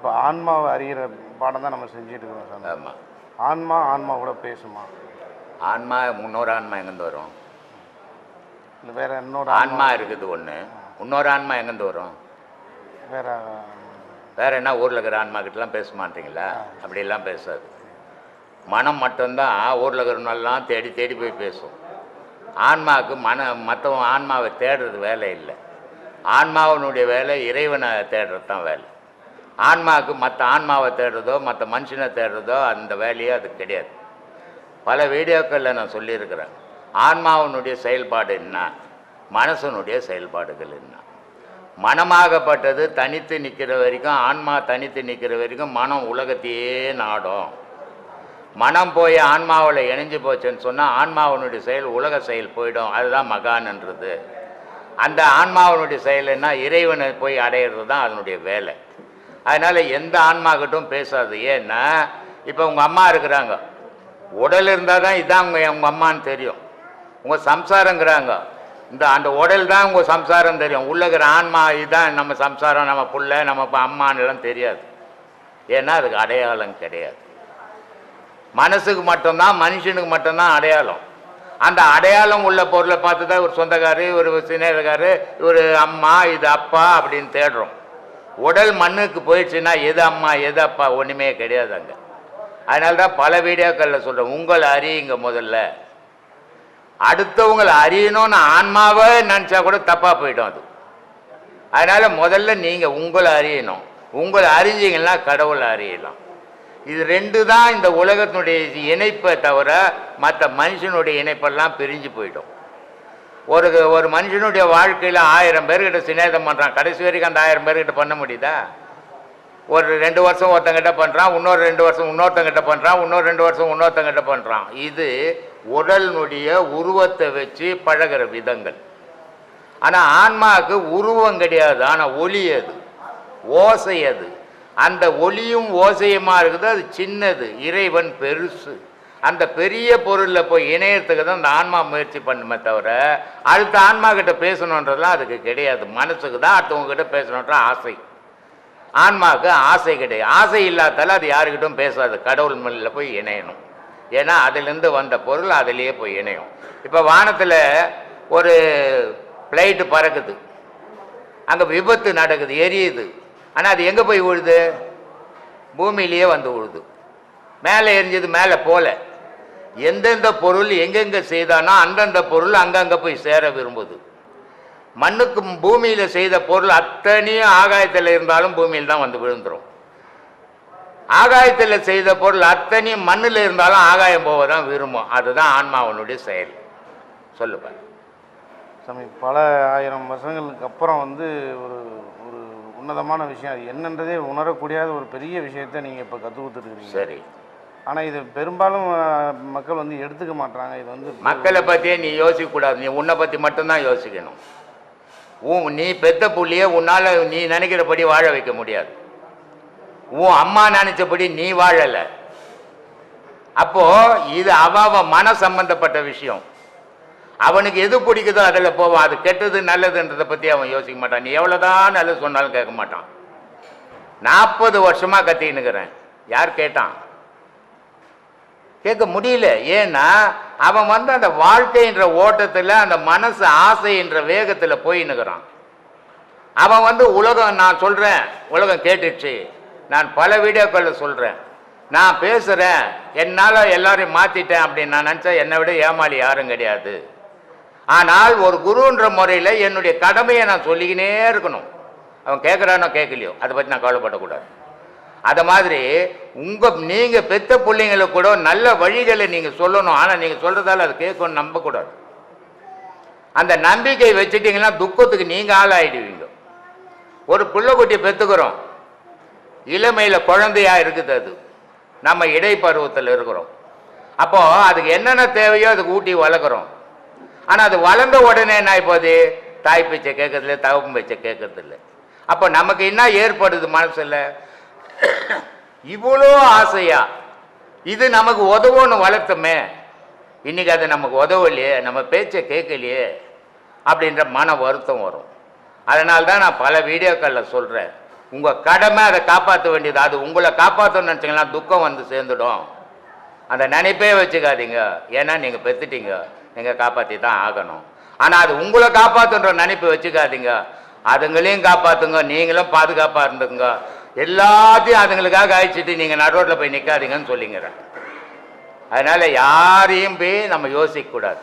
இப்போ ஆன்மாவை அறிகிற பாடம் தான் நம்ம செஞ்சுட்டு இருக்கோம் சார். ஆமாம் ஆன்மா ஆன்மா கூட பேசுமா? ஆன்மா முன்னோரு ஆன்மா எங்கேருந்து வரும்? இல்லை வேற இன்னொரு ஆன்மா இருக்குது ஒன்று இன்னொரு ஆன்மா எங்கேருந்து வரும்? வேற வேற என்ன ஊரில் இருக்கிற ஆன்மா கிட்டலாம் பேச மாட்டீங்களா? அப்படிலாம் பேசாது. மனம் மட்டும்தான் ஊரில் இருக்கிறவனெல்லாம் தேடி தேடி போய் பேசும். ஆன்மாவுக்கு மன மற்றவன் ஆன்மாவை தேடுறது வேலை இல்லை. ஆன்மாவினுடைய வேலை இறைவனை தேடுறது தான் வேலை. ஆன்மாவுக்கு மற்ற ஆன்மாவை தேடுறதோ மற்ற மனுஷனை தேடுறதோ அந்த வேலையே அது கிடையாது. பல வீடியோக்களில் நான் சொல்லியிருக்கிறேன். ஆன்மாவினுடைய செயல்பாடு என்ன? மனசனுடைய செயல்பாடுகள் என்ன? மனமாகப்பட்டது தனித்து நிற்கிற வரைக்கும் ஆன்மா தனித்து நிற்கிற வரைக்கும் மனம் உலகத்தையே நாடும். மனம் போய் ஆன்மாவில் இணைஞ்சு போச்சுன்னு சொன்னால் ஆன்மாவினுடைய செயல் உலக செயல் போயிடும். அதுதான் மகான்ன்றது. அந்த ஆன்மாவினுடைய செயல் என்ன? இறைவனை போய் அடையிறது தான் அதனுடைய வேலை. அதனால் எந்த ஆன்மாக்கிட்டும் பேசாது. ஏன்னா இப்போ உங்கள் அம்மா இருக்கிறாங்க. உடல் இருந்தால் தான் இதுதான் உங்கள் உங்கள் அம்மான்னு தெரியும். உங்கள் சம்சாரங்கிறாங்க. இந்த அந்த உடல் தான் உங்கள் சம்சாரம் தெரியும். உள்ள இருக்கிற ஆன்மா இதுதான் நம்ம சம்சாரம் நம்ம புள்ள நம்ம ப- தெரியாது. ஏன்னா அதுக்கு அடையாளம் கிடையாது. மனசுக்கு மட்டும்தான் மனுஷனுக்கு மட்டும்தான் அடையாளம். அந்த அடையாளம் உள்ள பொருளை பார்த்து தான் ஒரு சொந்தக்காரு ஒரு சிநேகக்காரு ஒரு அம்மா இது அப்பா அப்படின்னு தேடுறோம். உடல் மண்ணுக்கு போயிடுச்சுன்னா எது அம்மா எது அப்பா ஒன்றுமே கிடையாது அங்கே. அதனால தான் பல வீடியோக்களில் சொல்கிறேன் உங்களை அறியுங்க முதல்ல. அடுத்தவங்களை அறியணும்னு ஆன்மாவே நினச்சா கூட தப்பாக போயிடும் அது. அதனால் முதல்ல நீங்கள் உங்களை அறியணும். உங்களை அறிஞ்சிங்கன்னா கடவுளை அறியலாம். இது ரெண்டு தான் இந்த உலகத்தினுடைய இணைப்பை தவிர மற்ற மனுஷனுடைய இணைப்பெல்லாம் பிரிஞ்சு போயிடும். ஒரு ஒரு மனுஷனுடைய வாழ்க்கையில் ஆயிரம் பேர்கிட்ட சிநேகம் பண்ணுறான் கடைசி வரைக்கும் அந்த ஆயிரம் பேர்கிட்ட பண்ண முடியுதா? ஒரு ரெண்டு வருஷம் ஒருத்தங்கிட்ட பண்ணுறான் இன்னொரு ரெண்டு வருஷம் இன்னொருத்தங்கிட்ட பண்ணுறான் இன்னொரு ரெண்டு வருஷம் இன்னொருத்தங்கிட்ட பண்ணுறான் இது உடலினுடைய உருவத்தை வச்சு பழகுற விதங்கள். ஆனால் ஆன்மாவுக்கு உருவம் கிடையாது ஆனால் ஒளி அது. ஓசை அது. அந்த ஒளியும் ஓசையுமா இருக்குது? அது சின்னது. இறைவன் பெருசு. அந்த பெரிய பொருளில் போய் இணையத்துக்கு தான் இந்த ஆன்மா முயற்சி பண்ணுமே தவிர அடுத்த ஆன்மா கிட்ட பேசணுன்றதுலாம் அதுக்கு கிடையாது. மனசுக்கு தான் அடுத்தவங்க கிட்ட பேசணுன்ற ஆசை. ஆன்மாவுக்கு ஆசை கிடையாது. ஆசை இல்லாதால அது யாருக்கிட்டும் பேசாது. கடவுள் மேல போய் இணையணும். ஏன்னா அதிலிருந்து வந்த பொருள் அதிலேயே போய் இணையும். இப்போ வானத்தில் ஒரு ஃப்ளைட்டு பறக்குது. அங்கே விபத்து நடக்குது எரியுது. ஆனால் அது எங்கே போய் விழுது பூமியிலேயே வந்து விழுது மேலே எரிஞ்சது மேலே போகல எந்தெந்த பொருள் எங்கெங்கே செய்தானோ அந்தந்த பொருள் அங்கங்கே போய் சேர விரும்புது. மண்ணுக்கு பூமியில் செய்த பொருள் அத்தனையும் ஆகாயத்தில் இருந்தாலும் பூமியில் தான் வந்து விழுந்துரும். ஆகாயத்தில் செய்த பொருள் அத்தனையும் மண்ணில் இருந்தாலும் ஆகாயம் போக தான் விரும்பும். அதுதான் ஆன்மாவனுடைய செயல். சொல்லுப்பா சாமி பல ஆயிரம் வருஷங்களுக்கு அப்புறம் வந்து ஒரு ஒரு உன்னதமான விஷயம் அது என்னன்றதே உணரக்கூடியாத ஒரு பெரிய விஷயத்தை நீங்கள் இப்போ கற்றுக் கொடுத்துருக்கீங்க சரி. ஆனால் இது பெரும்பாலும் மக்கள் வந்து எடுத்துக்க மாட்டாங்க இது வந்து மக்களை பற்றியே நீ யோசிக்கக்கூடாது நீ உன்னை பற்றி மட்டும்தான் யோசிக்கணும். உன் நீ பெத்த புள்ளிய உன்னால் நீ நினைக்கிறபடி வாழ வைக்க முடியாது. உன் அம்மா நினைச்சபடி நீ வாழலை. அப்போ இது அவ அவ மன சம்பந்தப்பட்ட விஷயம். அவனுக்கு எது பிடிக்குதோ அதில் போவான் அது கெட்டது நல்லதுன்றதை பற்றி அவன் யோசிக்க மாட்டான். நீ எவ்வளோதான் நல்லது சொன்னாலும் கேட்க மாட்டான். நாற்பது வருஷமாக கத்தின்னுக்கிறேன். யார் கேட்டான்? கேட்க முடியல. ஏன்னா அவன் வந்து அந்த வாழ்க்கைன்ற ஓட்டத்தில் அந்த மனசு ஆசைன்ற வேகத்தில் போயின்னுக்கிறான் அவன் வந்து உலகம் நான் சொல்கிறேன் உலகம் கேட்டுச்சு. நான் பல வீடியோக்களில் சொல்கிறேன் நான் பேசுகிறேன் என்னால் எல்லாரையும் மாற்றிட்டேன் அப்படின்னு நான் நினச்சா என்னை விட ஏமாளி யாரும் கிடையாது. ஆனால் ஒரு குருன்ற முறையில் என்னுடைய கடமையை நான் சொல்லிக்கினே இருக்கணும். அவன் கேட்குறானோ கேட்கலையோ அதை பற்றி நான் கவலைப்படக்கூடாது. அதை மாதிரி உங்கள் நீங்கள் பெத்த பிள்ளைங்களுக்கு கூட நல்ல வழிகளை நீங்கள் சொல்லணும். ஆனால் நீங்கள் சொல்கிறதால அது கேட்கணும்னு நம்பக்கூடாது அந்த நம்பிக்கை வச்சுட்டிங்கன்னா துக்கத்துக்கு நீங்கள் ஆளாயிடுவீங்க. ஒரு பிள்ளைக்குட்டியை பெற்றுக்கிறோம் இளமையில் குழந்தையா இருக்குது அது. நம்ம இடைப்பருவத்தில் இருக்கிறோம். அப்போது அதுக்கு என்னென்ன தேவையோ அதுக்கு ஊட்டி வளர்க்குறோம். ஆனால் அது வளர்ந்த உடனே என்ன ஆகிப்போது தாய் பேச்சை கேட்கறதில்ல தவப்பம் பேச்சை கேட்கறதில்ல. அப்போ நமக்கு என்ன ஏற்படுது மனசில்? இவ்வளோ ஆசையா? இது நமக்கு உதவும்னு வளர்த்தோமே. இன்னைக்கு அது நமக்கு உதவலையே நம்ம பேச்சை கேட்கலையே அப்படின்ற மன வருத்தம் வரும். அதனால தான் நான் பல வீடியோக்களில் சொல்கிறேன் உங்கள் கடமை அதை காப்பாற்ற வேண்டியது. அது உங்களை காப்பாற்றணும்னு நினச்சிங்கன்னா துக்கம் வந்து சேர்ந்துடும். அந்த நினைப்பே வச்சுக்காதீங்க. ஏன்னா நீங்கள் பெற்றுட்டீங்க நீங்கள் காப்பாற்றி தான் ஆகணும். ஆனால் அது உங்களை காப்பாற்றுன்ற நினைப்பு வச்சுக்காதீங்க. அதுங்களையும் காப்பாற்றுங்க நீங்களும் பாதுகாப்பாக இருந்துங்க எல்லாத்தையும் அதுங்களுக்காக அழிச்சிட்டு நீங்கள் நடுரோட்டில் போய் நிற்காதீங்கன்னு சொல்லிங்கிறேன். அதனால் யாரையும் போய் நம்ம யோசிக்கக்கூடாது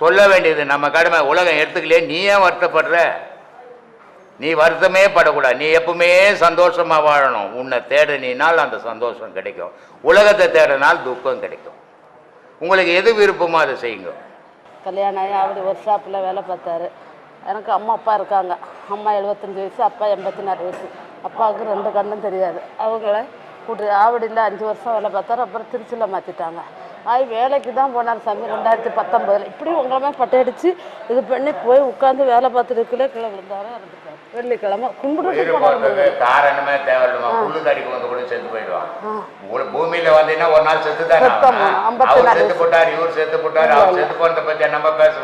சொல்ல வேண்டியது நம்ம கடமை. உலகம் எடுத்துக்கலையே நீ ஏன் வருத்தப்படுற? நீ வருத்தமே படக்கூடாது. நீ எப்பவுமே சந்தோஷமா வாழணும். உன்னை தேடினால் அந்த சந்தோஷம் கிடைக்கும். உலகத்தை தேடினால் துக்கம் கிடைக்கும். உங்களுக்கு எது விருப்பமோ அதை செய்யுங்க. கல்யாணம் ஆகி அவர் ஒர்க் ஷாப்பில் வேலை பார்த்தாரு. எனக்கு அம்மா அப்பா இருக்காங்க. அம்மா எழுபத்தஞ்சி வயசு அப்பா எண்பத்தி நாலு வயசு. அப்பாவுக்கு ரெண்டு கண்ணும் தெரியாது. அவங்கள கூட்டு ஆவடியில் அஞ்சு வருஷம் வேலை பார்த்தாரு அப்புறம் திருச்சியில் மாற்றிட்டாங்க ஆகி வேலைக்கு தான் போனார் சாமி ரெண்டாயிரத்தி பத்தொம்போதில் இப்படி உங்களுமே பட்டையடிச்சு இது பண்ணி போய் உட்காந்து வேலை பார்த்துட்டு இருக்கலே கீழே விழுந்தாரு இறந்துட்டாரு வெள்ளிக்கிழமை போறதுக்கு காரணமே தேவையில்லைமா புல்லு தடிக்கு வந்து கூட செத்து போயிடுவான். பூமியில வந்தீங்கன்னா ஒரு நாள் செத்து தான் அவர் செத்து போட்டார் இவர் செத்து போட்டார் அவர் செத்து போனதை பத்தி நம்ம பேச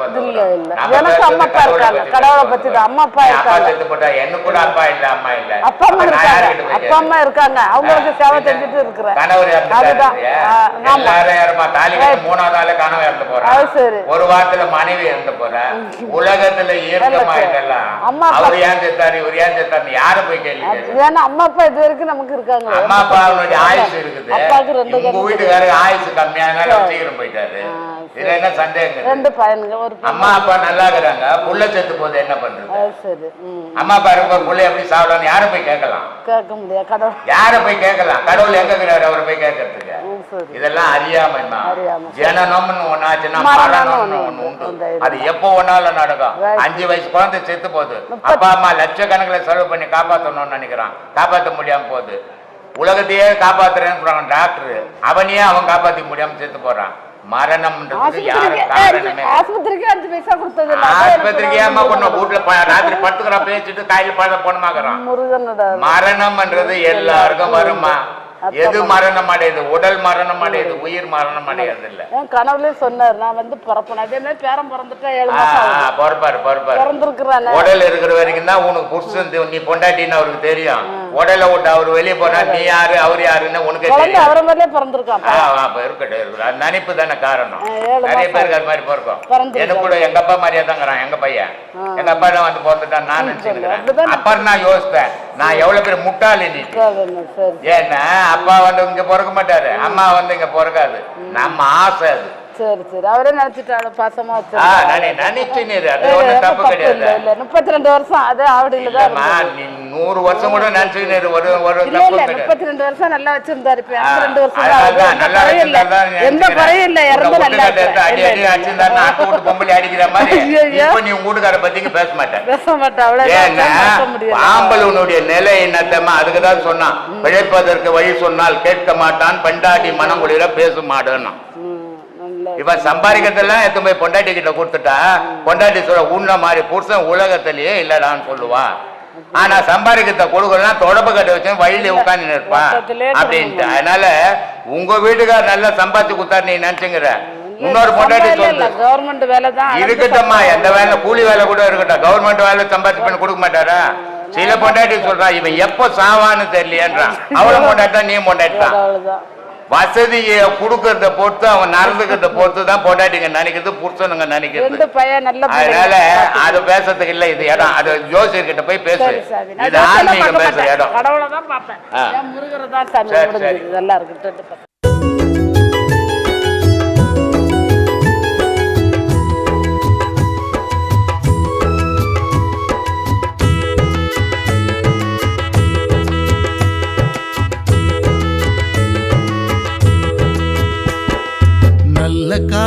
எனக்கு அம்மா அப்பா கடவுளை இருக்காங்க. பத்தி கடவுளை பேசுறோம். பத்தி தான். அம்மா அப்பா இருக்காங்க. செத்து போட்டா என்ன கூட அப்பா இல்ல அம்மா இல்ல? அப்பா அம்மா இருக்காங்க. அப்பா அம்மா இருக்காங்க. அவங்களுக்கு சேவை செஞ்சுட்டு இருக்கிறேன். கணவர் அதுதான். எல்லாரும் இறமா தாலி மூணாவது ஆளு கணவர் இறந்து போறான் ஒரு வாரத்துல மனைவி இறந்து போற. உலகத்துல இயக்கமா இதெல்லாம் அவர் ஏன் செத்தாரு இவர் ஏன் செத்தாரு யார போய் கேள்வி? ஏன்னா அம்மா அப்பா இது வரைக்கும் நமக்கு இருக்காங்க. அம்மா அப்பா அவனுடைய ஆயுசு இருக்குது. அப்பாவுக்கு ரெண்டு உங்க வீட்டுக்காரருக்கு ஆயுசு கம்மியானால சீக்கிரம் போயிட்டாரு. இதுல என்ன சந்தேகம்? ரெண்டு பையனுங்க ஒரு. அம்மா அப்பா நல்லா இருக்கிறாங்க புள்ள செத்து போது என்ன பண்றது? சரி. அம்மா அப்பா இருக்க புள்ள எப்படி சாப்பிடலாம் யார போய் கேட்கலாம்? கேட்க முடியாது கடவுள். யார போய் கேட்கலாம்? கடவுள் எங்க இருக்கிறாரு? அவரை போய் சரி இதெல்லாம் அறியாமை. ஜனனம்னு ஒண்ணாச்சுன்னா மரணம்னு ஒண்ணு உண்டு. அது எப்போ ஒன்னாலும் நடக்கும். அஞ்சு வயசு குழந்தை செத்து போகுது. அப்பா அம்மா லட்சக்கணக்கில் செலவு பண்ணி காப்பாற்றணும்னு நினைக்கிறான். காப்பாற்ற முடியாம போகுது. உலகத்தையே காப்பாத்துறேன்னு சொல்றாங்க டாக்டர். அவனையே அவன் காப்பாத்திக்க முடியாம செத்து போறான். மரணம்ன்றது யாரும் காரணமே ஆஸ்பத்திரிக்கு அஞ்சு பைசா கொடுத்தது ஆஸ்பத்திரிக்கு ஏமா கொண்டு வீட்டுல ராத்திரி படுத்துக்கிறா பேசிட்டு போனமாக்குறான் முருகனோட மரணம்ன்றது எல்லாருக்கும் வருமா? எது மரணம் அடையுது? உடல் மரணம் அடையுது? உயிர் மரணம் அடையாது இல்ல என் கனவுலயே சொன்னார் நான் வந்து பிறப்பேன். அதே மாதிரி பேரன் பிறந்துட்டா ஏழு மாசம் பொறுப்பாரு பொறுப்பாரு. பிறந்திருக்கிறானே. உடல் இருக்கிற வரைக்கும் தான் உனக்கு புருஷன் நீ பொண்டாட்டின்னு அவருக்கு தெரியும். உடலை விட்டு அவர் வெளியே போனா நீ யாரு அவர் யாருன்னு உனக்கு அவரை மாதிரியே பிறந்திருக்கான். அப்ப இருக்கட்டும் நினைப்பு தானே காரணம். நிறைய பேருக்கு அது மாதிரி பிறக்கும். எனக்கு கூட எங்க அப்பா மாதிரியே தாங்கிறான் எங்க பையன். எங்க அப்பா தான் வந்து பிறந்துட்டான் நான் நினைச்சுக்கிறேன் அப்புறம் நான் யோசித்தேன் நான் எவ்வளவு பேர் முட்டாளி நீ? ஏன்னா அப்பா வந்து இங்க பிறக்க மாட்டாரு. அம்மா வந்து இங்க பிறக்காது. நம்ம ஆசை அது. சரி சரி. அவரே நினைச்சிட்டாரு பாசமா வச்சிருக்காரு முப்பத்தி ரெண்டு வருஷம் அதே ஆவடியில தான் நூறு வருஷம் கூட கிடையாது. முப்பத்தி ரெண்டு வருஷம் நல்லா வச்சிருந்தாரு. ரெண்டு வருஷம் எந்த குறையும் இல்ல. இறந்து நல்லா பொம்பளை அடிக்கிற மாதிரி. நீ வீட்டுக்கார பத்திக்கு பேச மாட்டேன். பேச மாட்டேன். முடியல. ஆம்பளவனுடைய நிலை என்னத்தம்மா? அதுக்கு தான் சொன்னான். பிழைப்பதற்கு வழி சொன்னால் கேட்க மாட்டான். பண்டாட்டி மனங்குளிர பேச மாட்டான் ம், நல்ல இவன் சம்பாதிக்கிறதெல்லாம் எடுத்து போய் பொண்டாட்டி கிட்ட கொடுத்துட்டா பொண்டாட்டி சொல்ல உன்ன மாதிரி புருஷன் உலகத்திலேயே இல்லடான்னு சொல்லுவான். ஆனா சம்பாதிக்கிறத கொடுக்கலாம் தொடர்பு கட்ட வச்சு வழியில உட்காந்து நிற்பான். அப்படின்ட்டு. அதனால உங்க வீட்டுக்கார் நல்லா சம்பாதிச்சு கொடுத்தாரு நீ நினைச்சுங்கிற. இன்னொரு பொண்டாட்டி சொல்லுது கவர்மெண்ட் வேலை தான் இருக்கட்டும்மா எந்த வேலை கூலி வேலை கூட இருக்கட்டும். கவர்மெண்ட் வேலை சம்பாதிச்சு பண்ணி கொடுக்க மாட்டாரா? சில பொண்டாட்டி சொல்றா இவன் எப்போ சாவான்னு தெரியலையேன்றான் அவளும் பொண்டாட்டா நீ பொண்டாட்டான் அவ்வளவுதான் வசதியை கொடுக்கறத பொறுத்து அவன் நடந்துக்கிறத பொறுத்து தான் பொண்டாட்டிங்க நினைக்கிறது புருஷனுங்க நினைக்கிறது. அதனால அது பேசுறதுக்கு இல்ல இது இடம். அது ஜோசியர்கிட்ட போய் பேசு. இது ஆன்மீகம் பேசுற. இடம். கடவுளை தான் பார்ப்பேன்.